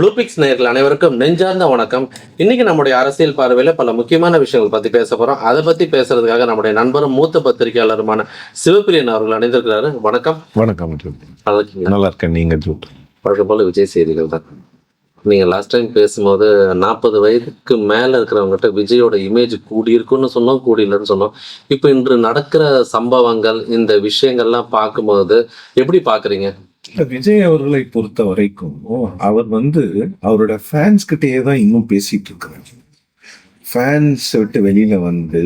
ப்ளூபிக்ஸ் நேயர்கள் அனைவருக்கும் நெஞ்சார்ந்த வணக்கம். இன்னைக்கு நம்முடைய அரசியல் பார்வையில பல முக்கியமான விஷயங்கள் பத்தி பேச போறோம். அதை பத்தி பேசுறதுக்காக நம்முடைய நண்பரும் மூத்த பத்திரிகையாளருமான சிவபிரியன் அவர்கள் அணிந்திருக்கிறாரு. வணக்கம். வணக்கம் நல்லா இருக்கேன் நீங்க வழக்கம் போல விஜய் செய்திகள் தான். நீங்க லாஸ்ட் டைம் பேசும்போது நாற்பது வயதுக்கு மேல இருக்கிறவங்ககிட்ட விஜயோட இமேஜ் கூடி இருக்குன்னு சொன்னோம் கூடி இல்லைன்னு சொன்னோம். இப்போ இன்று நடக்கிற சம்பவங்கள் இந்த விஷயங்கள்லாம் பார்க்கும்போது எப்படி பாக்குறீங்க விஜய் அவர்களை பொறுத்த வரைக்கும் அவர் வந்து அவரோட ஃபேன்ஸ் கிட்டேயே தான் இன்னும் பேசிட்டு இருக்கிறார். ஃபேன்ஸ் விட்டு வெளியில வந்து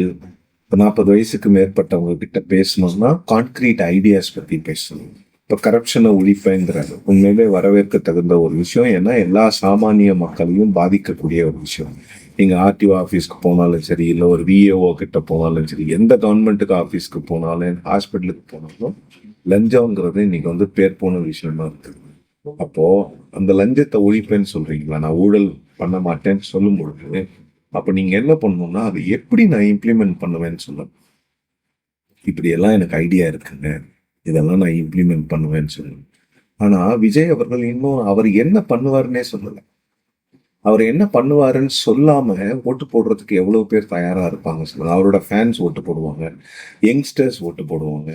நாற்பது வயசுக்கு மேற்பட்டவங்க கிட்ட பேசணும்னா கான்கிரீட் ஐடியாஸ் பத்தி பேசணும். இப்போ கரப்ஷனை ஒழிப்பேங்கிறாரு உண்மையிலே வரவேற்க தகுந்த ஒரு விஷயம். ஏன்னா எல்லா சாமானிய மக்களையும் பாதிக்கக்கூடிய ஒரு விஷயம். நீங்க ஆர்டிஓ ஆஃபீஸ்க்கு போனாலும் சரி இல்லை ஒரு விஏஓ கிட்ட போனாலும் சரி எந்த கவர்மெண்ட்டுக்கு ஆஃபீஸ்க்கு போனாலும் ஹாஸ்பிட்டலுக்கு போனாலும் லஞ்சம்ங்கிறது இன்னைக்கு வந்து பேர் போன விஷயமா இருக்குது அப்போ அந்த லஞ்சத்தை ஒழிப்பேன்னு சொல்றீங்களா? நான் ஊழல் பண்ண மாட்டேன்னு சொல்லும் பொழுது அப்ப நீங்க என்ன பண்ணணும்னா அதை எப்படி நான் இம்ப்ளிமெண்ட் பண்ணுவேன்னு சொல்லணும் இப்படி எல்லாம் எனக்கு ஐடியா இருக்குங்க. இதெல்லாம் நான் இம்ப்ளிமெண்ட் பண்ணுவேன்னு சொல்லணும் ஆனா விஜய் அவர்கள் இன்னும் அவர் என்ன பண்ணுவாருன்னே சொல்லலை. அவர் என்ன பண்ணுவாருன்னு சொல்லாம ஓட்டு போடுறதுக்கு எவ்வளவு பேர் தயாரா இருப்பாங்க சொல்லுங்க. அவரோட ஃபேன்ஸ் ஓட்டு போடுவாங்க. யங்ஸ்டர்ஸ் ஓட்டு போடுவாங்க.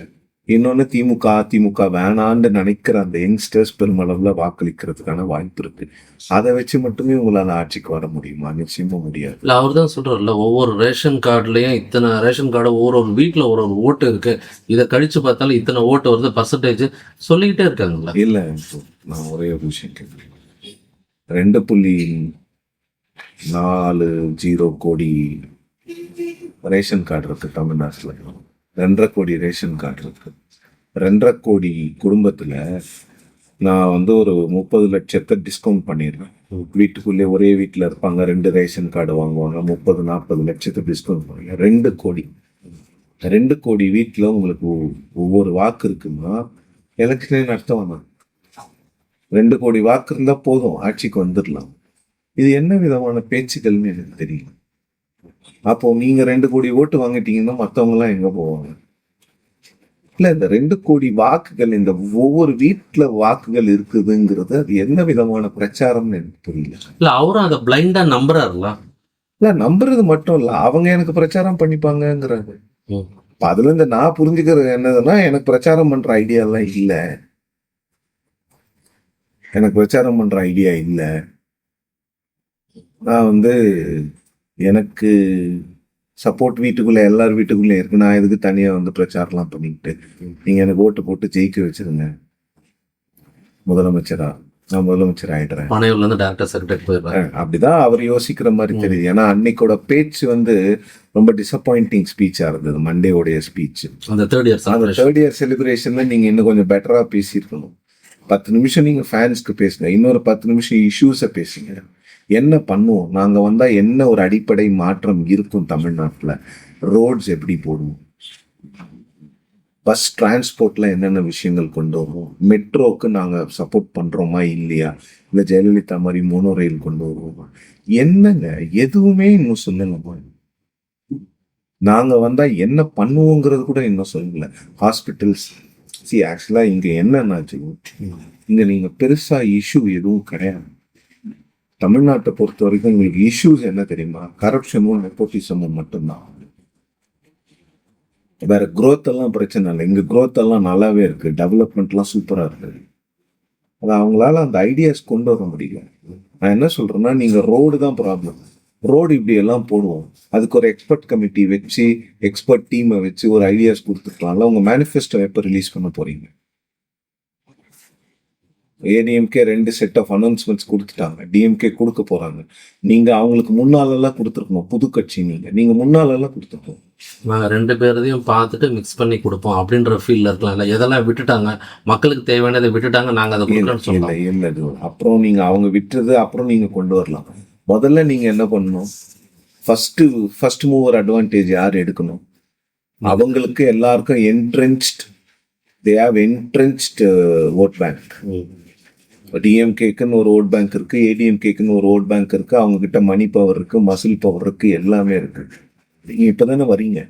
இன்னொன்னு திமுக அதிமுக வேணான்னு நினைக்கிற அந்த யங்ஸ்டர்ஸ் பெருமளவுல வாக்களிக்கிறதுக்கான வாய்ப்பு இருக்கு. அதை வச்சு மட்டுமே உங்களால ஆட்சிக்கு வர முடியுமா? நிச்சயமா முடியாது. இல்ல அவர் தான் சொல்றாருல்ல ஒவ்வொரு ரேஷன் கார்டுலயும் இத்தனை ரேஷன் கார்டு ஒவ்வொரு ஒரு வீட்ல ஒரு ஒரு ஓட்டு இருக்கு. இதை கழிச்சு பார்த்தாலும் இத்தனை ஓட்டு வருது பர்சன்டேஜ் சொல்லிக்கிட்டே இருக்காங்கல்ல. இல்ல நான் ஒரே ஒரு விஷயம் கேட்கிறேன். ரெண்டு புள்ளி நாலு ஜீரோ கோடி ரேஷன் கார்டு இருக்கு தமிழ்நாட்டுல. ரெண்டரை கோடி ரேஷன் கார்டு இருக்கு. ரெண்டரை கோடி குடும்பத்தில் நான் வந்து ஒரு முப்பது லட்சத்தை டிஸ்கவுண்ட் பண்ணிடுறேன். வீட்டுக்குள்ளே ஒரே வீட்டில் இருப்பாங்க ரெண்டு ரேஷன் கார்டு வாங்குவாங்க முப்பது நாற்பது லட்சத்தை டிஸ்கவுண்ட் பண்ணுங்க. ரெண்டு கோடி. ரெண்டு கோடி வீட்டில் உங்களுக்கு ஒவ்வொரு வாக்கு இருக்குன்னா எலெக்ஷனே நடத்த வேணாம் ரெண்டு கோடி வாக்கு இருந்தால் போதும் ஆட்சிக்கு வந்துடலாம். இது என்ன விதமான பேச்சுக்கள்னு எனக்கு தெரியல. அப்போ நீங்க ரெண்டு கோடி ஓட்டு வாங்கிட்டீங்கன்னா மத்தவங்க எல்லாம் எங்க போவாங்க? இல்ல இந்த ரெண்டு கோடி வாக்குகள் இந்த ஒவ்வொரு வீட்டுல வாக்குகள் இருக்குதுங்கிறது அது என்ன விதமான பிரச்சாரம்னு எனக்கு புரியல. இல்ல அவரும் அதை பிளைண்டா நம்புறாருல இல்ல நம்புறது மட்டும் இல்ல. அவங்க எனக்கு பிரச்சாரம் பண்ணிப்பாங்கங்கிறாங்க அதுல இருந்து நான் புரிஞ்சுக்கிறது என்னதுன்னா எனக்கு பிரச்சாரம் பண்ற ஐடியா எல்லாம் இல்ல. எனக்கு பிரச்சாரம் பண்ற ஐடியா இல்ல. நான் வந்து எனக்கு சப்போர்ட் வீட்டுக்குள்ள எல்லார் வீட்டுக்குள்ள இருக்கு. நான் எதுக்கு தனியா வந்து பிரச்சாரம்லாம் பண்ணிக்கிட்டு நீங்க எனக்கு ஓட்டு போட்டு ஜெயிக்க வச்சிருங்க. முதலமைச்சரா? நான் முதலமைச்சர் ஆயிடுறேன். பனையூர்ல இருந்து டாக்டர் செக்ரட்டரி போயிடுறாரு. அஹ் அப்படிதான் அவர் யோசிக்கிற மாதிரி தெரியுது. ஏன்னா அன்னைக்கோட பேச்சு வந்து ரொம்ப டிசப்பாயிண்டிங் ஸ்பீச்சா இருந்தது மண்டேவுடைய ஸ்பீச் அந்த தேர்ட் இயர் அந்த தேர்ட் இயர் செலிப்ரேஷன்ல நீங்க இன்னும் கொஞ்சம் பெட்டரா பேசியிருக்கணும். பத்து நிமிஷம் நீங்க ஃபேன்ஸ்க்கு பேசுங்க. இன்னொரு பத்து நிமிஷம் இஷ்யூஸை பேசுங்க. என்ன பண்ணுவோம்? நாங்கள் வந்தால் என்ன ஒரு அடிப்படை மாற்றம் இருக்கும் தமிழ்நாட்டில்? ரோட்ஸ் எப்படி போடுவோம்? பஸ் டிரான்ஸ்போர்ட்ல என்னென்ன விஷயங்கள் கொண்டு வருவோம்? மெட்ரோக்கு நாங்கள் சப்போர்ட் பண்ணுறோமா இல்லையா? இல்லை ஜெயலலிதா மாதிரி மோனோ ரயில் கொண்டு வருவோமா? என்னங்க? எதுவுமே இன்னும் சொல்லலமா நாங்கள் வந்தால் என்ன பண்ணுவோங்கிறது கூட இன்னும் சொல்லல. ஹாஸ்பிட்டல்ஸ் சி ஆக்சுவலாக இங்கே என்னன்னாச்சு இங்கே நீங்கள் பெருசாக இஷ்யூ எதுவும் கிடையாது. தமிழ்நாட்டை பொறுத்த வரைக்கும் உங்களுக்கு இஷ்யூஸ் என்ன தெரியுமா? கரப்ஷனும் நெப்போட்டிசமும் மட்டும்தான். வேற growth எல்லாம் பிரச்சனை இல்லை. இங்கே growth எல்லாம் நல்லாவே இருக்கு. டெவலப்மெண்ட்லாம் சூப்பராக இருக்கு. அது அவங்களால அந்த ஐடியாஸ் கொண்டு வர முடியல. நான் என்ன சொல்றேன்னா நீங்க ரோடு தான் ப்ராப்ளம் ரோடு இப்படி எல்லாம் போடுவோம். அதுக்கு ஒரு எக்ஸ்பர்ட் கமிட்டி வச்சு எக்ஸ்பர்ட் டீமை வச்சு ஒரு ஐடியாஸ் கொடுத்துருக்கலாம்ல உங்க மேனிஃபெஸ்டோ எப்போ ரிலீஸ் பண்ண போறீங்க? ஏடிஎம்கே ரெண்டு செட் ஆஃப் அனௌன்ஸ்மெண்ட்ஸ் கொடுத்துட்டாங்க. டிஎம்கே கொடுக்க போறாங்க. நீங்க அவங்களுக்கு முன்னாலெல்லாம் கொடுத்துருக்கணும். புது கட்சி நீங்க. நீங்க முன்னாலெல்லாம் கொடுத்துருக்கணும். நாங்க ரெண்டு பேரதையும் பார்த்துட்டு மிக்ஸ் பண்ணி கொடுப்போம் அப்படின்ற ஃபீல்ல இருக்கலாம் இல்ல எதெல்லாம் விட்டுட்டாங்க. மக்களுக்கு தேவையானதை விட்டுட்டாங்க. நாங்க அதை கொடுக்கணும்னு இல்ல சொல்லலாம் இல்ல. அப்புறம் நீங்க அவங்க விட்டுறது அப்புறம் நீங்க கொண்டு வரலாம். முதல்ல நீங்க என்ன பண்ணணும்? ஃபர்ஸ்ட் ஃபர்ஸ்ட் மூவர் அட்வான்டேஜ் யார் எடுக்கணும்? அவங்களுக்கு எல்லாருக்கும் entrenched they have entrenched vote bank டிஎம்கேக்குன்னு ஒரு ஓட் பேங்க் இருக்கு ஏடிஎம்கேக்குன்னு ஒரு ஓட் பேங்க் இருக்கு அவங்க கிட்ட மணி பவர் இருக்கு மசில் பவர் இருக்கு எல்லாமே இருக்கு. நீங்க இப்பதானே வரீங்க.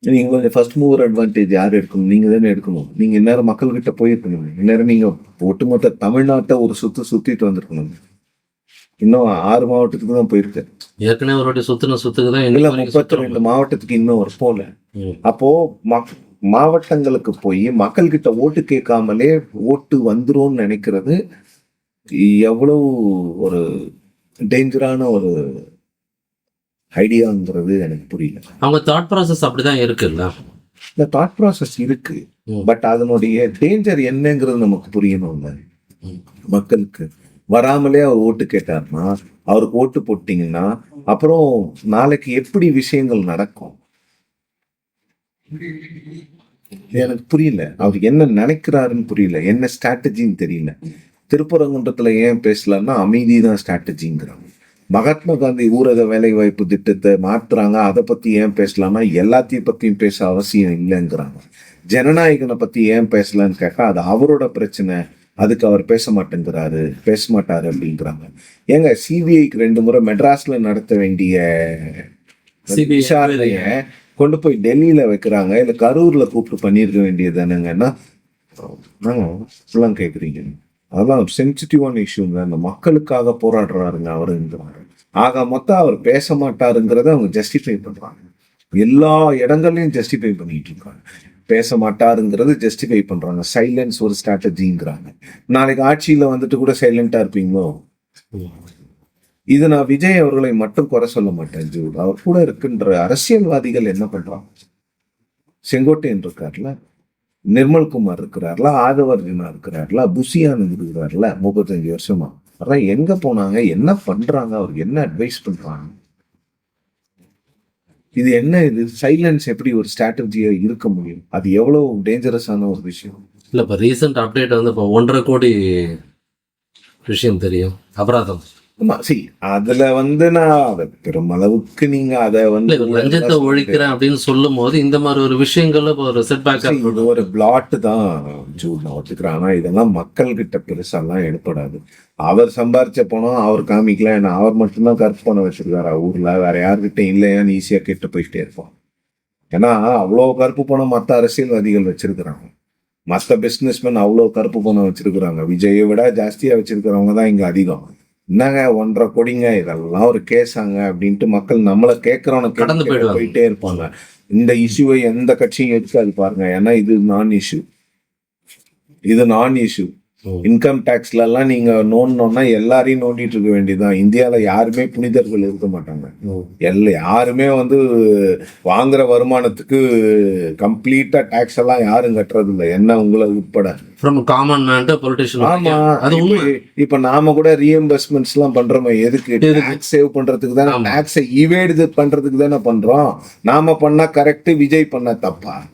நீங்க கொஞ்சம் ஃபர்ஸ்ட் மூவர் அட்வான்டேஜ் யார் எடுக்கணும்? நீங்க தானே எடுக்கணும். நீங்க இந்நேரம் மக்கள்கிட்ட போயிருக்கணும். இந்நேரம் நீங்க ஒட்டுமொத்த தமிழ்நாட்டை ஒரு சுத்து சுத்திட்டு வந்திருக்கணும். இன்னும் ஆறு மாவட்டத்துக்கு தான் போயிருக்கு ஏற்கனவே ஒரு சுத்தின சுத்துக்கு தான் இல்ல முப்பத்தி. ரெண்டு மாவட்டத்துக்கு இன்னும் ஒரு ம். அப்போ மக்- மாவட்டங்களுக்கு போய் மக்கள் கிட்ட ஓட்டு கேட்காமலே ஓட்டு வந்துரும்னு நினைக்கிறது எவ்வளவு ஒரு டேஞ்சரான ஒரு ஐடியாங்கிறது எனக்கு புரியல. அவங்க தாட் ப்ராசஸ் அப்படிதான் இருக்குல்ல? இந்த தாட் ப்ராசஸ் இருக்கு. பட் அதனுடைய டேஞ்சர் என்னங்கிறது நமக்கு புரியணும்ல. மக்களுக்கு. வராமலே அவர் ஓட்டு கேட்டார்னா அவருக்கு ஓட்டு போட்டீங்கன்னா அப்புறம் நாளைக்கு எப்படி விஷயங்கள் நடக்கும்? எனக்கு புரியல. அவர் என்ன நினைக்கிறாருன்னு புரியல. என்ன ஸ்ட்ராட்டஜின்னு தெரியல. திருப்பரங்குன்றத்துல ஏன் பேசலன்னா அமைதி தான் ஸ்ட்ராட்டஜிங்கிறாங்க மகாத்மா காந்தி ஊரக வேலை வாய்ப்பு திட்டத்தை மாத்துறாங்க. அதை பத்தி ஏன் பேசலாம்னா எல்லாத்தையும் பத்தியும் பேச அவசியம் இல்லைங்கிறாங்க. ஜனநாயகனை பத்தி ஏன் பேசலன்னு கேட்டா அது அவரோட பிரச்சனை. அதுக்கு அவர் பேச மாட்டேங்கிறாரு. பேச மாட்டாரு அப்படிங்கிறாங்க. ஏங்க சிபிஐக்கு ரெண்டு முறை மெட்ராஸ்ல நடத்த வேண்டிய விசாரணைய கொண்டு போய் டெல்லியில் வைக்கிறாங்க இல்லை கரூரில் கூப்பிட்டு பண்ணியிருக்க வேண்டியது தானேங்கன்னா இப்பெல்லாம் கேட்குறீங்க அதெல்லாம் சென்சிட்டிவான இஷ்யூங்க அந்த மக்களுக்காக போராடுறாருங்க அவருங்கிறாரு ஆக மொத்தம் அவர் பேச மாட்டாருங்கிறத அவங்க ஜஸ்டிஃபை பண்ணுறாங்க எல்லா இடங்கள்லையும் ஜஸ்டிஃபை பண்ணிட்டு இருக்காங்க. பேச மாட்டாருங்கிறது ஜஸ்டிஃபை பண்ணுறாங்க சைலன்ஸ் ஒரு ஸ்ட்ராட்டஜிங்கிறாங்க நாளைக்கு ஆட்சியில் வந்துட்டு கூட சைலண்டா இருப்பீங்களோ? இது நான் விஜய் அவர்களை மட்டும் குறை சொல்ல மாட்டேன் ஜூட். அவர் கூட இருக்கின்ற அரசியல்வாதிகள் என்ன பண்றாங்க? செங்கோட்டையன் இருக்கார்ல நிர்மல்குமார் இருக்கிறார்ல ஆதவர்ஜுனா இருக்கிறார்ல புசியானந்த் இருக்கிறார்ல முப்பத்தஞ்சு வருஷமா. அதான் எங்க போனாங்க? என்ன பண்றாங்க? அவருக்கு என்ன அட்வைஸ் பண்றாங்க? இது என்ன இது? சைலன்ஸ் எப்படி ஒரு ஸ்ட்ராட்டஜியா இருக்க முடியும்? அது எவ்வளவு டேஞ்சரஸான ஒரு விஷயம்? இல்ல இப்ப ரீசெண்ட் அப்டேட் வந்து இப்போ ஒன்றரை கோடி விஷயம் தெரியும். அபராதம். ஆமா சி அதுல வந்து நான் பெருமளவுக்கு நீங்க அதை வந்து லஞ்சத்தை ஒழிக்கிறேன் அப்படின்னு சொல்லும் போது இந்த மாதிரி ஒரு விஷயங்கள்ல ஒரு செட் பேக் See, இது ஒரு பிளாட் தான். ஜூட் நான் ஒத்துக்கிறேன். ஆனா இதெல்லாம் மக்கள் கிட்ட பெருசாலாம் எடுப்படாது அவர் சம்பாரிச்ச பணம் அவர் காமிக்கல. ஏன்னா அவர் மட்டும்தான் கருப்பு பணம் வச்சிருக்காரு? ஊர்ல வேற யார்கிட்ட இல்லையான்னு ஈஸியா கேட்டு போயிட்டே இருப்போம் ஏன்னா அவ்வளோ கருப்பு பணம் மற்ற அரசியல்வாதிகள் வச்சிருக்கிறாங்க. மற்ற பிசினஸ்மேன் அவ்வளோ கருப்பு பணம் வச்சிருக்கிறாங்க. விஜயை விட ஜாஸ்தியா வச்சிருக்கிறவங்க தான் இங்க அதிகம். என்னங்க ஒன்றரை கோடிங்க இதெல்லாம் ஒரு கேஸாங்க அப்படின்ட்டு மக்கள் நம்மளை கேட்கறவன கடந்து. போயிட்டே இருப்பாங்க. இந்த இஷ்யூவை எந்த கட்சியும் எடுக்காது பாருங்க. ஏன்னா இது நான் இஷ்யூ இது நான் இஷ்யூ இன்கம் டேக்ஸ்ல எல்லாம் நீங்க நோண்டணும்னா எல்லாரையும் நோண்டிட்டு இருக்க வேண்டியதுதான். இந்தியால யாருமே புனிதர்கள் இருக்க மாட்டாங்க. எல்லா யாருமே வந்து வாங்குற வருமானத்துக்கு கம்ப்ளீட்டா டேக்ஸ் எல்லாம் யாரும் கட்டுறது இல்லை என்ன உங்களை உட்பட. From common man to politician ஆமா. அது உண்மை. இப்ப- நாம கூட ரீஎம்பர்ஸ்மெண்ட்ஸ் எல்லாம் பண்றோமே. எதுக்கு? டாக்ஸ் சேவ் பண்றதுக்கு தானே. டாக்ஸை இவேடு பண்றதுக்கு தானே பண்றோம். நாம பண்ணா கரெக்ட் விஜய் பண்ண தப்பா?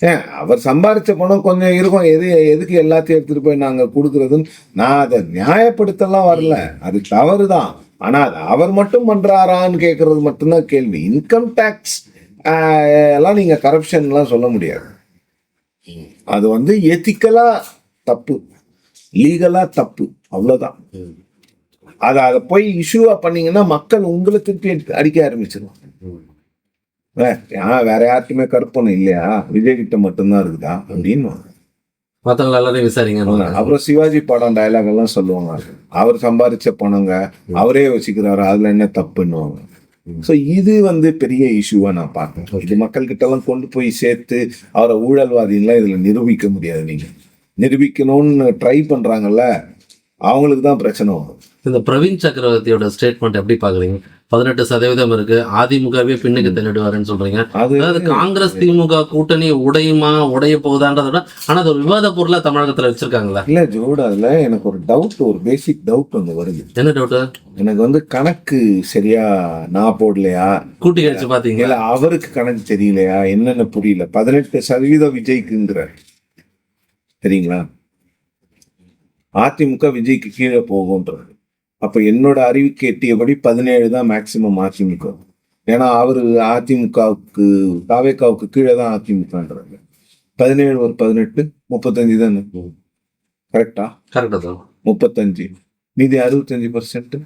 ஏன் அவர் சம்பாரித்த பணம் கொஞ்சம் இருக்கும். எது எதுக்கு எல்லாத்தையும் எடுத்துட்டு போய் நாங்க கொடுக்கறதுன்னு நான் அதை நியாயப்படுத்தலாம் வரல. அது தவறுதான். ஆனா அது அவர் மட்டும் பண்றாரான்னு கேட்கறது மட்டும்தான் கேள்வி. இன்கம் டேக்ஸ் எல்லாம் நீங்க கரப்ஷன்லாம் சொல்ல முடியாது. அது வந்து எத்திக்கலா தப்பு. லீகலா தப்பு. அவ்வளவுதான். அதை அதை போய் இஷ்யூவா பண்ணீங்கன்னா மக்கள் உங்களை திருப்பி அடிக்க ஆரம்பிச்சிருவாங்க. வேற யார்ட்டுமே கற்பனை இல்லையா? விஜய் கிட்ட மட்டும்தான் இருக்குதா? அப்படின்னு. மத்தவங்க எல்லாரையும் விசாரிங்க. அப்புறம் சிவாஜி படம் டயலாக் எல்லாம் சொல்லுவாங்க. அவர் சம்பாரிச்ச பணங்க அவரே வச்சுக்கிறாரு. அதுல என்ன தப்புன்னுவாங்க ஸோ இது வந்து பெரிய இஷ்யூவா நான் பார்க்கறேன். இது மக்கள் கிட்ட எல்லாம் கொண்டு போய் சேர்த்து அவரை ஊழல்வாதின்லாம் இதுல நிரூபிக்க முடியாது நீங்க. நிரூபிக்கணும்னு ட்ரை பண்றாங்கல்ல அவங்களுக்கு தான் பிரச்சனை வரும். இந்த பிரவீன் சக்கரவர்த்தியோட ஸ்டேட்மெண்ட் எப்படி பாக்குறீங்க பதினெட்டு சதவீதம் இருக்கு. அதிமுகவே பின்னுக்கு தள்ளிடுவாருன்னு சொல்றீங்க. அது அதாவது காங்கிரஸ் திமுக கூட்டணி உடையுமா உடைய போகுதான்றத விட ஆனா அது ஒரு விவாத பொருளா தமிழகத்துல வச்சிருக்காங்களா. இல்ல ஜோடு அதுல எனக்கு ஒரு டவுட் ஒரு பேசிக் டவுட் ஒன்று வருது. என்ன டவுட் எனக்கு வந்து கணக்கு சரியா நான் போடலையா? கூட்டி கழிச்சு பாத்தீங்களா? இல்ல அவருக்கு கணக்கு தெரியலையா? என்னன்னு புரியல. பதினெட்டு சதவீதம் விஜய்க்குங்கிற. சரிங்களா அதிமுக விஜய்க்கு கீழே போகும்ன்றது. அப்ப என்னோட அறிவுக்கு எட்டியபடி பதினேழு தான் மேக்சிமம் அதிமுக. ஏன்னா அவரு அதிமுகவுக்கு தாவேக்காவுக்கு கீழே தான் அதிமுகன்றாங்க. பதினேழு ஒரு பதினெட்டு முப்பத்தஞ்சு தானே. கரெக்டா கரெக்டா தான் முப்பத்தஞ்சு. மீதி அறுபத்தஞ்சு பர்சன்ட்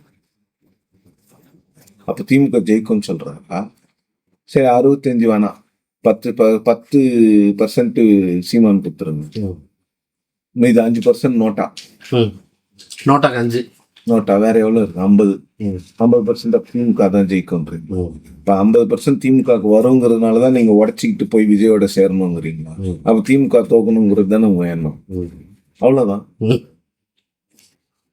அப்போ திமுக ஜெயிக்கும்னு சொல்றாங்களா சரி அறுபத்தஞ்சு வேணாம் பத்து ப- பத்து பர்சன்ட் சீமான் கொடுத்துருங்க. மீதி அஞ்சு பர்சன்ட் நோட்டா. நோட்டாக்கு அஞ்சு. நோட்டா வேற எவ்வளவு இருக்கு? ஐம்பது. ஐம்பது பர்சன்ட் திமுக தான் ஜெயிக்கும்ன்றீங்க. இப்ப ஐம்பது பர்சன்ட் திமுகக்கு வருங்கிறதுனால தான் நீங்க உடச்சிக்கிட்டு போய் விஜயோட சேரணுங்கிறீங்களா? அப்ப திமுக தோக்கணுங்கிறது தானே உங்க எண்ணம். அவ்வளவுதான்.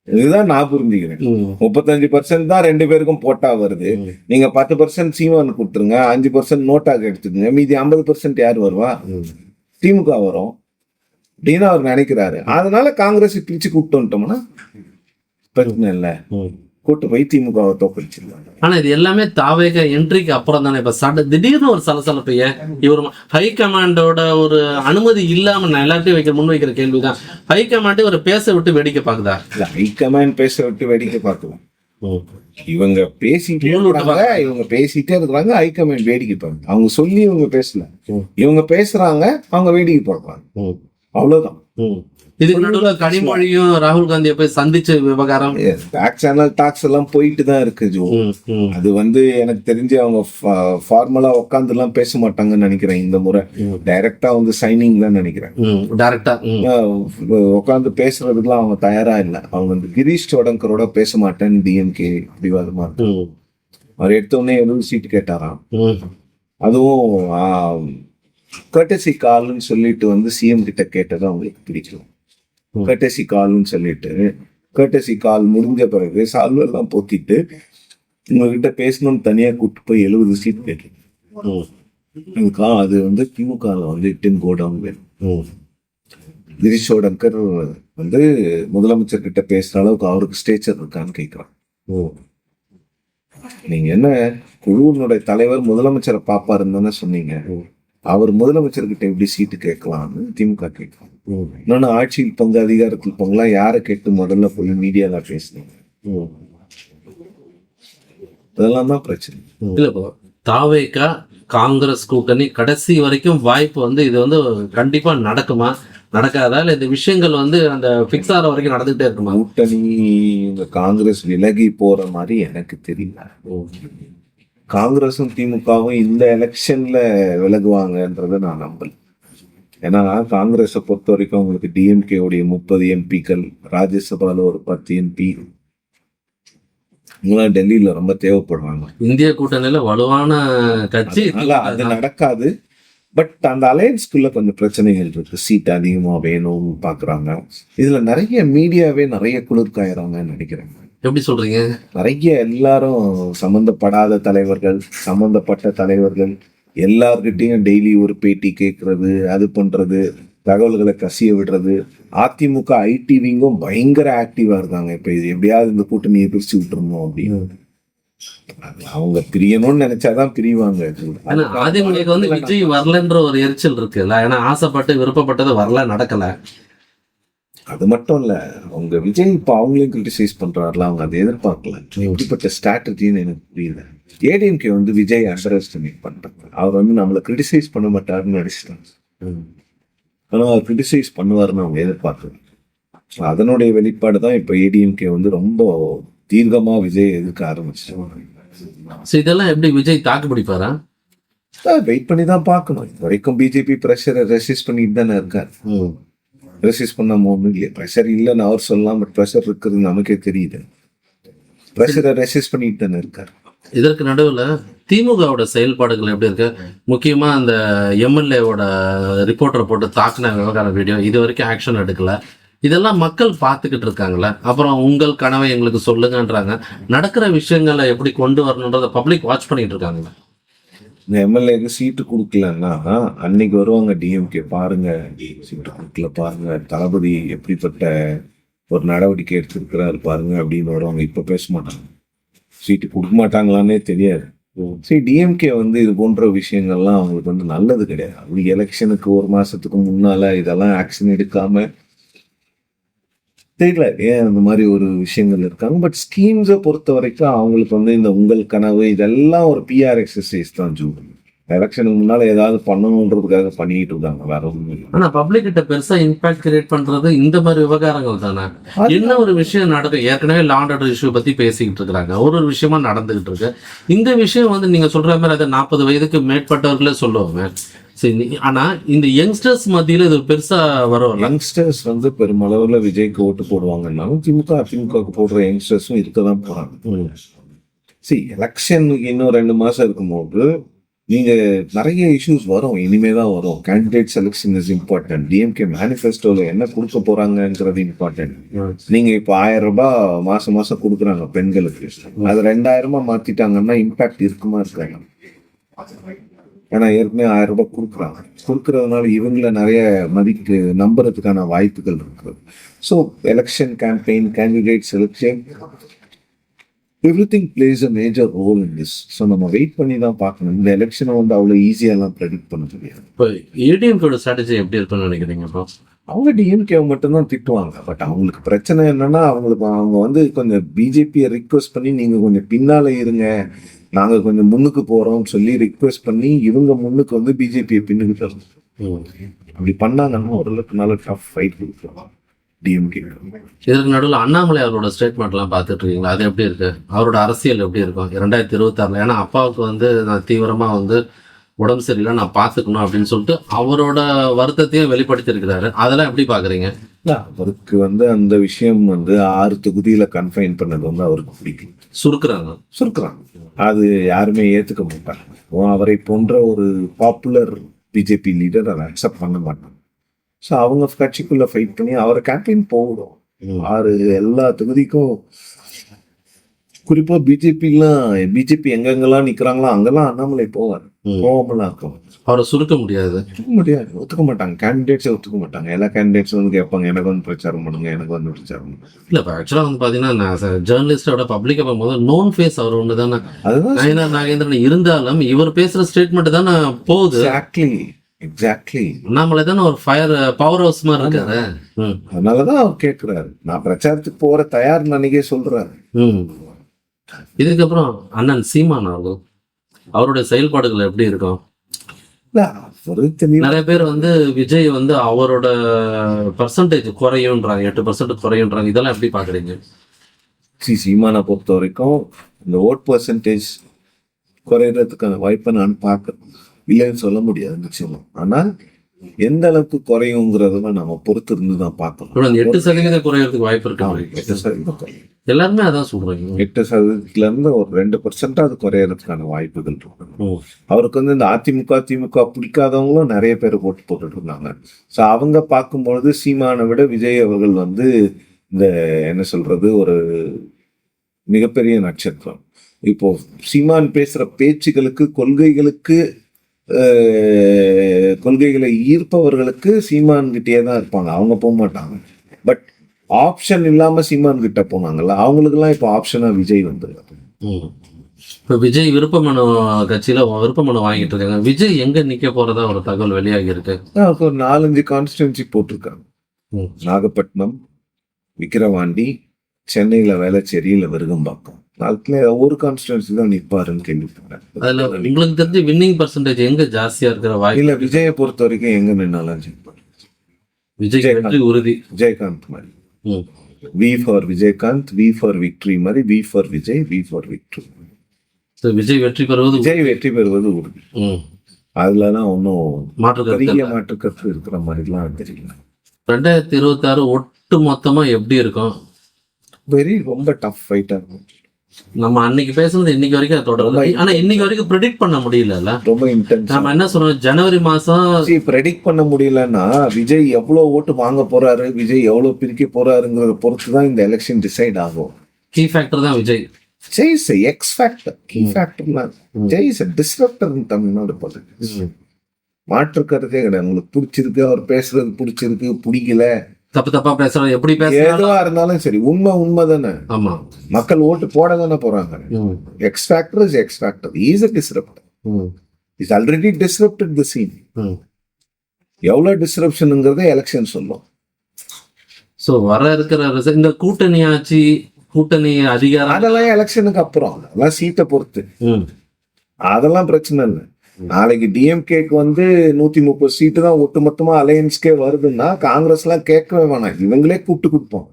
இதுதான் நான் புரிஞ்சுக்கிறேன். முப்பத்தஞ்சு பர்சன்ட் தான் ரெண்டு பேருக்கும் போட்டா வருது. நீங்க பத்து பர்சன்ட் சீமான் கொடுத்துருங்க அஞ்சு பர்சன்ட் நோட்டாக்கு எடுத்துக்கங்க மீதி ஐம்பது பர்சன்ட் யார் வருவா? திமுக வரும். அப்படின்னு அவர் நினைக்கிறாரு. அதனால காங்கிரஸ் பிரிச்சு கூப்பிட்டு வந்துட்டோம்னா பிரச்சனை இல்லை கூட்டு போய் திமுகவை தோக்கடிச்சிடலாம் ஆனா இது எல்லாமே தாவேக என்ட்ரிக்கு அப்புறம் தானே. இப்ப சட திடீர்னு ஒரு சலசலப்பு ஏன்? இவர் ஹை கமாண்டோட ஒரு அனுமதி இல்லாம நான் எல்லாத்தையும் வைக்கிற முன் வைக்கிற கேள்விதான். ஹை கமாண்டே ஒரு பேச விட்டு வேடிக்கை பாக்குதா இல்ல ஹைகமாண்ட் பேச விட்டு வேடிக்கை பார்க்கலாம் இவங்க பேசிட்டே இவங்க பேசிட்டே இருக்கிறாங்க ஹைகமாண்ட் வேடிக்கை பார்க்க அவங்க சொல்லி இவங்க பேசல. இவங்க பேசுறாங்க அவங்க வேடிக்கை பார்ப்பாங்க அவ்வளவுதான். இதுக்கு நடுவுல கனிமொழியும் ராகுல் காந்தியை போய் சந்திச்ச விவகாரம்? பேக் சேனல் டாக்ஸ் எல்லாம் போயிட்டு தான் இருக்கு ஜோ. அது வந்து எனக்கு தெரிஞ்சு அவங்க ஃபார்மலா உட்காந்து எல்லாம் பேச மாட்டாங்கன்னு நினைக்கிறேன் இந்த முறை. டைரக்டா வந்து சைனிங் தான் நினைக்கிறேன். டைரக்டா உட்காந்து பேசுறதுக்குலாம் அவங்க தயாரா இல்லை. அவங்க வந்து கிரீஷ் சோடங்கரோட பேச மாட்டேன்னு டிஎம்கே பிடிவாதமா இருக்கு. அவர் எடுத்த உடனே எழுபது சீட்டு கேட்டாராம். அதுவும் கட்டசி கால்னு சொல்லிட்டு வந்து சிஎம் கிட்ட கேட்டது அவங்களுக்கு பிடிக்கல ம். கட்டசி கால்னு சொல்லிட்டு கட்டசி கால் முடிஞ்ச பிறகு சால்வ் எல்லாம் போத்திட்டு உங்ககிட்ட பேசணும்னு தனியா கூட்டு போய் எழுபது சீட் அதுக்கா அது வந்து திமுக ல வந்து இட்டின் கோடவுன் வேணும். கிரீஷ் சோடங்கர் வந்து முதலமைச்சர் கிட்ட பேசுற அளவுக்கு அவருக்கு ஸ்டேச்சர் இருக்கான்னு கேட்கிறான் நீங்க என்ன குழுவினுடைய தலைவர் முதலமைச்சரை பாப்பாருன்னு தானே சொன்னீங்க. அவர் முதலமைச்சர்கிட்ட எப்படி சீட்டு கேட்கலாம்னு திமுக கேட்கலாம் இன்னொன்னு ஆட்சியில் பங்கு அதிகாரத்தில் பங்குலாம் யாரை கேட்டு முதல்ல போய் மீடியால பேசுனீங்க? இதெல்லாம் தான் பிரச்சனை. இல்ல இப்போ தாவேக்கா காங்கிரஸ் கூட்டணி கடைசி வரைக்கும் வாய்ப்பு வந்து இது வந்து கண்டிப்பா நடக்குமா? நடக்காதா? இல்ல இந்த விஷயங்கள் வந்து அந்த பிக்ஸ் ஆகிற வரைக்கும் நடந்துகிட்டே இருக்குமா? கூட்டணி இந்த காங்கிரஸ் விலகி போற மாதிரி எனக்கு தெரியல. காங்கிரஸும் திமுகவும் இந்த எலெக்ஷன்ல விலகுவாங்கன்றதை நான் நம்பல. ஏன்னா காங்கிரஸை பொறுத்த வரைக்கும் உங்களுக்கு டிஎம்கே உடைய முப்பது எம்பிக்கள் ராஜ்யசபால ஒரு பத்து எம்பி. இவங்களாம் டெல்லியில ரொம்ப தேவைப்படுறாங்க இந்திய கூட்டணியில வலுவான கட்சி அது நடக்காது. பட் அந்த அலையன்ஸ்குள்ள கொஞ்சம் பிரச்சனைகள் இருக்கு. சீட் அதிகமா வேணும்னு பாக்குறாங்க. இதுல நிறைய மீடியாவே நிறைய குளிர்காயறாங்கன்னு நினைக்கிறேன். எப்படி சொல்றீங்க? நிறைய எல்லாரும் சம்பந்தப்படாத தலைவர்கள் சம்பந்தப்பட்ட தலைவர்கள் எல்லார்கிட்டையும் டெய்லி ஒரு பேட்டி கேட்கறது அது பண்றது தகவல்களை கசிய விடுறது. அதிமுக ஐடிவிங்கும் பயங்கர ஆக்டிவா இருக்காங்க. இப்ப இது எப்படியாவது இந்த கூட்டணியை பிரிச்சு விட்டுறணும் அப்படின்னு. அவங்க பிரியணும்னு நினைச்சாதான் பிரிவாங்க. அதிமுக வந்து விஜய் வரலன்ற ஒரு எரிச்சல் இருக்குல்ல ஏன்னா ஆசைப்பட்டு விருப்பப்பட்டது வரல நடக்கல. அது மட்டும் இல்ல அவங்க விஜய் இப்ப அவங்களையும் கிரிட்டிசைஸ் பண்றாருல அவங்க அதை எதிர்பார்க்கல. எப்படிப்பட்ட ஸ்ட்ராட்டஜின்னு எனக்கு புரியல. ஏடிஎம்கே வந்து விஜய் அண்டர் எஸ்டிமேட் பண்றாங்க அவர் வந்து நம்மளை கிரிட்டிசைஸ் பண்ண மாட்டாருன்னு நினைச்சிட்டாங்க ஆனா அவர் கிரிட்டிசைஸ் பண்ணுவாருன்னு அவங்க எதிர்பார்க்கல. அதனுடைய வெளிப்பாடு தான் இப்ப ஏடிஎம்கே வந்து ரொம்ப தீர்க்கமா விஜய் எதிர்க்க ஆரம்பிச்சிட்டாங்க இதெல்லாம் எப்படி விஜய் தாக்கு பிடிப்பாரா? வெயிட் பண்ணி தான் பார்க்கணும். இது வரைக்கும் பிஜேபி ப்ரெஷரை ரெசிஸ்ட் பண்ணிட்டு தானே இருக்காரு. ரெசிஸ்ட் பண்ண ஒன்றும் இல்லையா. ப்ரெஷர் இல்லைன்னு அவர் சொல்லலாம் பட் ப்ரெஷர் இருக்கிறது நமக்கே தெரியுது. ப்ரெஷரை ரெசிஸ்ட் பண்ணிட்டு தானே இருக்கார். இதற்கு நடுவுல திமுகவோட செயல்பாடுகள் எப்படி இருக்கு? முக்கியமா அந்த எம்எல்ஏவோட ரிப்போர்ட்டரை போட்டு தாக்குன விவகார வீடியோ இது வரைக்கும் ஆக்ஷன் எடுக்கல. இதெல்லாம் மக்கள் பார்த்துக்கிட்டு இருக்காங்களே அப்புறம் உங்கள் கனவை எங்களுக்கு சொல்லுங்கன்றாங்க. நடக்கிற விஷயங்களை எப்படி கொண்டு வரணுன்றதை பப்ளிக் வாட்ச் பண்ணிட்டு இருக்காங்களே இந்த எம்எல்ஏக்கு சீட்டு கொடுக்கலன்னா அன்னைக்கு வருவாங்க டிஎம்கே பாருங்க சீட்டு கொடுக்கல பாருங்க தளபதி எப்படிப்பட்ட ஒரு நடவடிக்கை எடுத்திருக்கிறாரு பாருங்க அப்படின்னு வருவாங்க. இப்ப பேச மாட்டாங்க. சீட்டு கொடுக்க மாட்டாங்களான்னே தெரியாது. சரி டிஎம்கே வந்து இது போன்ற விஷயங்கள்லாம் அவங்களுக்கு வந்து நல்லது கிடையாது. அவங்க எலெக்ஷனுக்கு ஒரு மாசத்துக்கு முன்னால இதெல்லாம் ஆக்ஷன் எடுக்காம தெரியல ஏன் அந்த மாதிரி ஒரு விஷயங்கள் இருக்காங்க. பட் ஸ்கீம்ஸை பொறுத்த வரைக்கும் அவங்களுக்கு வந்து இந்த உங்கள் கனவு இதெல்லாம் ஒரு பிஆர் எக்ஸசைஸ் தான் ஜூ. எலெக்ஷனுக்கு முன்னால ஏதாவது பண்ணணுன்றதுக்காக பண்ணிட்டு இருக்காங்க வேற ஒன்றும் இல்லை. ஆனா பப்ளிக் கிட்ட பெருசா இம்பாக்ட் கிரியேட் பண்றது இந்த மாதிரி விவகாரங்கள் தானே? என்ன ஒரு விஷயம் நடக்கும் ஏற்கனவே லாண்ட் ஆர்டர் இஷ்யூ பத்தி பேசிக்கிட்டு இருக்காங்க. ஒரு ஒரு விஷயமா நடந்துகிட்டு இருக்கு. இந்த விஷயம் வந்து நீங்க சொல்ற மாதிரி அதை நாற்பது வயதுக்கு மேற்பட்டவர்களே சொல்லுவாங்க. சரி நீ- ஆனா இந்த யங்ஸ்டர்ஸ் மத்தியில இது பெருசா வரும் யங்ஸ்டர்ஸ் வந்து பெருமளவுல விஜய்க்கு ஓட்டு போடுவாங்கன்னாலும் திமுக அதிமுகவுக்கு போடுற யங்ஸ்டர்ஸும் இருக்க தான் போறாங்க சி எலெக்ஷனுக்கு இன்னும் ரெண்டு மாசம் இருக்கும்போது நீங்க நிறைய இஷ்யூஸ் வரும் இனிமே தான் வரும் candidate selection is important DMK மேனிஃபெஸ்டோல என்ன கொடுக்க போறாங்கங்கிறது இம்பார்ட்டன்ட் நீங்க இப்போ ஆயிரம் ரூபாய் மாசம் மாசம் கொடுக்குறாங்க பெண்களுக்கு. அது ரெண்டாயிரமா மாத்திட்டாங்கன்னா இம்பாக்ட் இருக்குமா இருக்காங்க ஏன்னா ஏற்கனவே ஆயிரம் ரூபாய் கொடுக்குறாங்க. கொடுக்கறதுனால இவங்கள நிறைய மதிக்கு நம்புறதுக்கான வாய்ப்புகள் இருக்கு so election campaign candidate selection everything plays a major role in this so நம்ம வெயிட் பண்ணி தான் பார்க்கணும். இந்த எலெக்ஷனை வந்து அவ்வளோ ஈஸியாலாம் ப்ரெடிக்ட் பண்ண முடியாது. இப்போ ஏடிஎம்கோட ஸ்ட்ராட்டஜி எப்படி இருக்குன்னு நினைக்கிறீங்க இப்போ அவங்க டிஎம்கே மட்டும்தான் திட்டுவாங்க. பட் அவங்களுக்கு பிரச்சனை என்னன்னா அவங்களுக்கு அவங்க வந்து கொஞ்சம் பிஜேபியை ரிக்வெஸ்ட் பண்ணி நீங்க கொஞ்சம் பின்னால இருங்க. நாங்க கொஞ்சம் முன்னுக்கு போறோம்னு சொல்லி ரிக்வெஸ்ட் பண்ணி இவங்க முன்னுக்கு வந்து பிஜேபியை பின்னுக்கு தரணும் அப்படி பண்ணாங்கன்னா ஓரளவுக்கு நல்ல டஃப் ஃபைட் கொடுக்கலாம். டிஎம்கே இதற்கு நடுவில் அண்ணாமலை அவரோட ஸ்டேட்மெண்ட்லாம் பார்த்துட்டு இருக்கீங்களா? அது எப்படி இருக்கு? அவரோட அரசியல் எப்படி இருக்கும்? இரண்டாயிரத்தி இருபத்தாறுல ஏன்னா அப்பாவுக்கு வந்து நான் தீவிரமா வந்து உடம்பு சரியில்லை நான் பார்த்துக்கணும் அப்படின்னு சொல்லிட்டு அவரோட வருத்தத்தையும் வெளிப்படுத்தியிருக்கிறாரு. அதெல்லாம் எப்படி பாக்குறீங்க அவருக்கு வந்து அந்த விஷயம் வந்து ஆறு தொகுதியில கன்ஃபைன் பண்ணது வந்து அவருக்கு பிடிக்கும். சுருக்குறாங்க. சுருக்குறாங்க. அது யாருமே ஏத்துக்க மாட்டாங்க. அவரை போன்ற ஒரு பாப்புலர் பிஜேபி லீடர் அதை அக்செப்ட் பண்ண மாட்டாங்க. ஸோ அவங்க கட்சிக்குள்ள ஃபைட் பண்ணி அவரை கேம்பெயின் போகணும். ஆறு எல்லா தொகுதிக்கும் குறிப்பா பிஜேபிலாம் பிஜேபி எங்கெங்கெல்லாம் நிக்கிறாங்களோ அங்கெல்லாம் அண்ணாமலை போவார். போகாமலாம் இருக்கும் அவரை சுருக்க முடியாது. முடியாது. ஒத்துக்க மாட்டாங்க. கேண்டிடேட்ஸே ஒத்துக்க மாட்டாங்க. எல்லா கேண்டிடேட்ஸ் வந்து கேட்பாங்க எனக்கு வந்து பிரச்சாரம் பண்ணுங்க எனக்கு வந்து பிரச்சாரம் இல்ல இப்போ ஆக்சுவலாக வந்து பார்த்தீங்கன்னா நான் ஜேர்னலிஸ்டோட பப்ளிக்கை பார்க்கும்போது நோன் ஃபேஸ் அவர் ஒன்று தானே. அதுதான் நயனார் நாகேந்திரன் இருந்தாலும் இவர் பேசுற ஸ்டேட்மெண்ட் தானே போகுது. எக்ஸாக்ட்லி எக்ஸாக்ட்லி அண்ணாமலை தானே ஒரு ஃபயர் பவர் ஹவுஸ் மாதிரி இருக்காரு. ம். அதனாலதான் அவர் கேட்கிறாரு நான் பிரச்சாரத்துக்கு போற தயார் அன்னைக்கே சொல்றாரு. ம். இதுக்கப்புறம் அண்ணன் சீமான் அவர்கள் அவருடைய செயல்பாடுகள் எப்படி இருக்கும்? நிறைய பேர் வந்து விஜய் வந்து அவரோட பர்சன்டேஜ் குறையுன்றாங்க எட்டு பர்சன்ட் குறையுன்றாங்க. இதெல்லாம் எப்படி பாக்குறீங்க சி சீமானை பொறுத்த வரைக்கும் இந்த ஓட் பர்சன்டேஜ் குறையறதுக்கான வாய்ப்பை நான் பார்க்கறேன் இல்லைன்னு சொல்ல முடியாது நிச்சயமா. ஆனால் எந்த அளவுக்கு குறையுங்கிறத நம்ம பொறுத்து இருந்து தான் பார்க்கணும். எட்டு சதவீதம் குறையறதுக்கு வாய்ப்பு இருக்கு எட்டு சதவீதம் குறையும். எல்லாருமே அதான் சொல்றாங்க. எட்டு சதவீதத்துல இருந்து ஒரு ரெண்டு பர்சன்டா அது குறையறதுக்கான வாய்ப்புகள் இருக்கு. அவருக்கு வந்து இந்த அதிமுக திமுக பிடிக்காதவங்களும் நிறைய பேர் போட்டு போட்டுட்டு இருந்தாங்க. ஸோ அவங்க பார்க்கும்பொழுது சீமானை விட விஜய் அவர்கள் வந்து இந்த என்ன சொல்றது ஒரு மிகப்பெரிய நட்சத்திரம். இப்போ சீமான் பேசுற பேச்சுகளுக்கு கொள்கைகளுக்கு கொள்கைகளை ஈர்ப்பவர்களுக்கு சீமான் கிட்டே தான் இருப்பாங்க. அவங்க போக மாட்டாங்க. பட் ஆப்ஷன் இல்லாம சீமான் கிட்ட போனாங்கல்ல அவங்களுக்கெல்லாம் இப்போ ஆப்ஷனா விஜய் வந்து ம். இப்ப விஜய் விருப்ப மனு கட்சியில விருப்ப மனு வாங்கிட்டு இருக்காங்க. விஜய் எங்க நிக்க போறதா ஒரு தகவல் வெளியாகி இருக்கு ஒரு நாலஞ்சு கான்ஸ்டிடுவன்சி போட்டிருக்காங்க. நாகப்பட்டினம் விக்கிரவாண்டி சென்னையில வேளச்சேரி இல்ல விருகம்பாக்கம். ஒரு கான்ஸ்டிடுவன்சி தான் நிப்பாருன்னு கேள்விப்பட்டேன். அதுல உங்களுக்கு தெரிஞ்ச வின்னிங் பர்சன்டேஜ் எங்க ஜாஸ்தியா இருக்கிற வாய்ப்பு இல்ல விஜயை பொறுத்த வரைக்கும் எங்க நின்னாலும் ஜெயிப்பாரு விஜய். வெற்றி உறுதி. விஜயகாந்த் மாதிரி. V for Vijayakanth V for victory மாதிரி V for Vijay V for victory Vijay வெற்றி பெறுவது விஜய் வெற்றி பெறுவது உறுதி. அதுலலாம் ஒன்றும் மாற்று பெரிய. மாற்று கருத்து இருக்கிற மாதிரிலாம் தெரியல. ரெண்டாயிரத்தி இருபத்தி ஆறு ஒட்டு மொத்தமா எப்படி இருக்கும்? வெரி ரொம்ப டஃப் ஃபைட்டா இருக்கும் நம்ம அன்னைக்கு பேசுனது இன்னைக்கு வரைக்கும் அது தொடருது. ஆனா இன்னைக்கு வரைக்கும் ப்ரெடிக்ட் பண்ண முடியலல்ல? ரொம்ப இன்டென்ஸ் நம்ம என்ன சொல்றோம் ஜனவரி மாசம் ப்ரெடிக்ட் பண்ண முடியலன்னா விஜய் எவ்வளவு ஓட்டு வாங்க போறாரு விஜய் எவ்வளவு பிரிக்க போறாருங்கிறத பொறுத்து தான் இந்த எலெக்ஷன் டிசைட் ஆகும். கீ ஃபேக்டர் தான் Vijay. Jai is X factor key ஃபேக்டர்லாம் Jai is disruptor Tamil Nadu politics மாற்று கருத்தே கிடையாது. உங்களுக்கு பிடிச்சிருக்கு அவர் பேசுறது பிடிச்சிருக்கு பிடிக்கல. தப்பு தப்பா பேசுறோம் எப்படி பேசுறாலும் எதுவா இருந்தாலும் சரி உண்மை உண்மை தானே ஆமா. மக்கள் ஓட்டு போட தானே போறாங்க. X factor is X factor is a disruptor. Is already disrupted the scene hmm. எவ்வளவு டிஸ்ரப்ஷனுங்கிறத எலெக்ஷன் சொல்லும். சோ வர இருக்கிற இந்த கூட்டணி ஆட்சி கூட்டணி அதிகாரம் அதெல்லாம் எலெக்ஷனுக்கு அப்புறம். அதெல்லாம் சீட்டை பொறுத்து. அதெல்லாம் பிரச்சனை இல்லை. நாளைக்கு டிஎம்கேக்கு வந்து நூத்தி முப்பது சீட்டு தான் ஒட்டுமொத்தமா அலையன்ஸ்க்கே வருதுன்னா காங்கிரஸ்லாம் கேட்கவே வேணாம். இவங்களே கூப்பிட்டு கொடுப்போம்.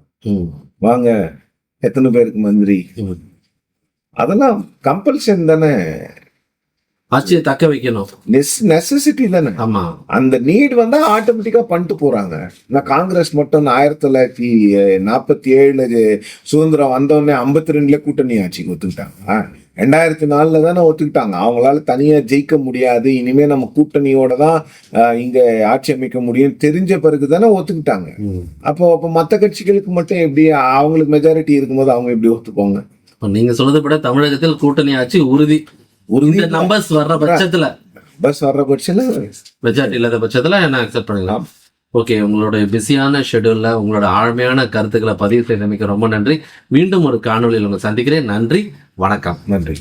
வாங்க எத்தனை பேருக்கு மந்திரி. அதெல்லாம் கம்பல்ஷன் தானே. ஆட்சியை தக்க வைக்கணும். நெசசிட்டி தானே. ஆமா. அந்த நீட் வந்தா ஆட்டோமேட்டிக்கா பண்ணிட்டு போறாங்க. நான் காங்கிரஸ் மட்டும் ஆயிரத்தி தொள்ளாயிரத்தி நாற்பத்தி ஏழுல சுதந்திரம் வந்தோடனே ஐம்பத்தி ரெண்டுல கூட்டணி ஆட்சிக்கு ஒத்துக்கிட்டாங்க ரெண்டாயிரத்தி நாலுல தானே ஒத்துக்கிட்டாங்க. அவங்களால தனியா ஜெயிக்க முடியாது. இனிமே நம்ம கூட்டணியோட தான் இங்க ஆட்சி அமைக்க முடியும். தெரிஞ்ச பிறகு தானே ஒத்துக்கிட்டாங்க. அப்போ அப்போ மற்ற கட்சிகளுக்கு மட்டும் எப்படி அவங்களுக்கு மெஜாரிட்டி இருக்கும்போது அவங்க எப்படி ஒத்துப்பாங்க? இப்ப நீங்க சொல்றது விட தமிழகத்தில் கூட்டணி ஆட்சி உறுதி. உறுதி. நம்பர்ஸ் வர்ற பட்சத்துல. பஸ் வர்ற பட்சத்தில். மெஜாரிட்டி இல்லாத பட்சத்துல என்ன அக்செப்ட் பண்ணிக்கலாம் ஓகே உங்களுடைய பிஸியான ஷெடியூலில் உங்களோட ஆழ்மையான கருத்துக்களை பதிவு செய்தமைக்கு ரொம்ப நன்றி. மீண்டும் ஒரு காணொளியில் உங்களை சந்திக்கிறேன். நன்றி வணக்கம். நன்றி.